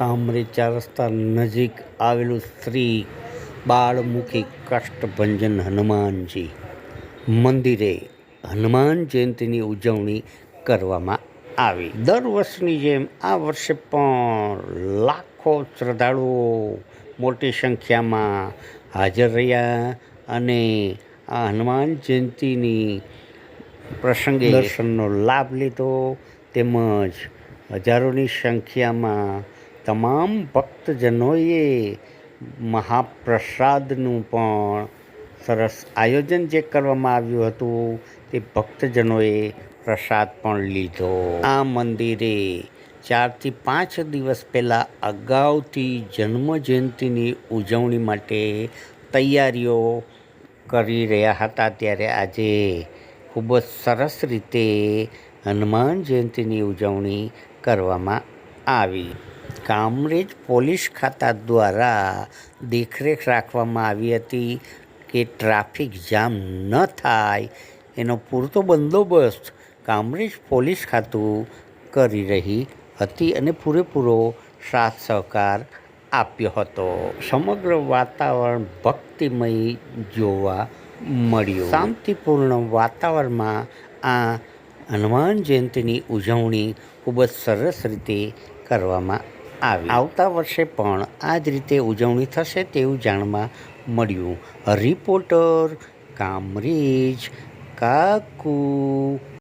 કામરેજ ચાર રસ્તા નજીક આવેલું શ્રી બાળમુખી કષ્ટભંજન હનુમાનજી મંદિરે હનુમાન જયંતીની ઉજવણી કરવામાં આવી. દર વર્ષની જેમ આ વર્ષે પણ લાખો શ્રદ્ધાળુઓ મોટી સંખ્યામાં હાજર રહ્યા અને આ હનુમાન જયંતીની પ્રસંગે દર્શનનો લાભ લીધો. તેમજ હજારોની સંખ્યામાં તમામ ભક્તજનોએ મહાપ્રસાદનું પણ સરસ આયોજન જે કરવામાં આવ્યું હતું તે ભક્તજનોએ પ્રસાદ પણ લીધો. આ મંદિરે ચારથી પાંચ દિવસ પહેલાં અગાઉથી જન્મ જયંતીની ઉજવણી માટે તૈયારીઓ કરી રહ્યા હતા. ત્યારે આજે ખૂબ જ સરસ રીતે હનુમાન જયંતીની ઉજવણી કરવામાં આવી. કામરેજ પોલીસ ખાતા દ્વારા દેખરેખ રાખવામાં આવી હતી કે ટ્રાફિક જામ ન થાય એનો પૂરતો બંદોબસ્ત કામરેજ પોલીસ ખાતું કરી રહી હતી અને પૂરેપૂરો સાથ સહકાર આપ્યો હતો. સમગ્ર વાતાવરણ ભક્તિમય જોવા મળ્યું. શાંતિપૂર્ણ વાતાવરણમાં આ હનુમાન જયંતીની ઉજવણી ખૂબ જ સરસ રીતે કરવામાં આવી આવતા વર્ષે પણ આ જ રીતે ઉજવણી થશે તેવું જાણવા મળ્યું. રિપોર્ટર કામરેજ કાકુ.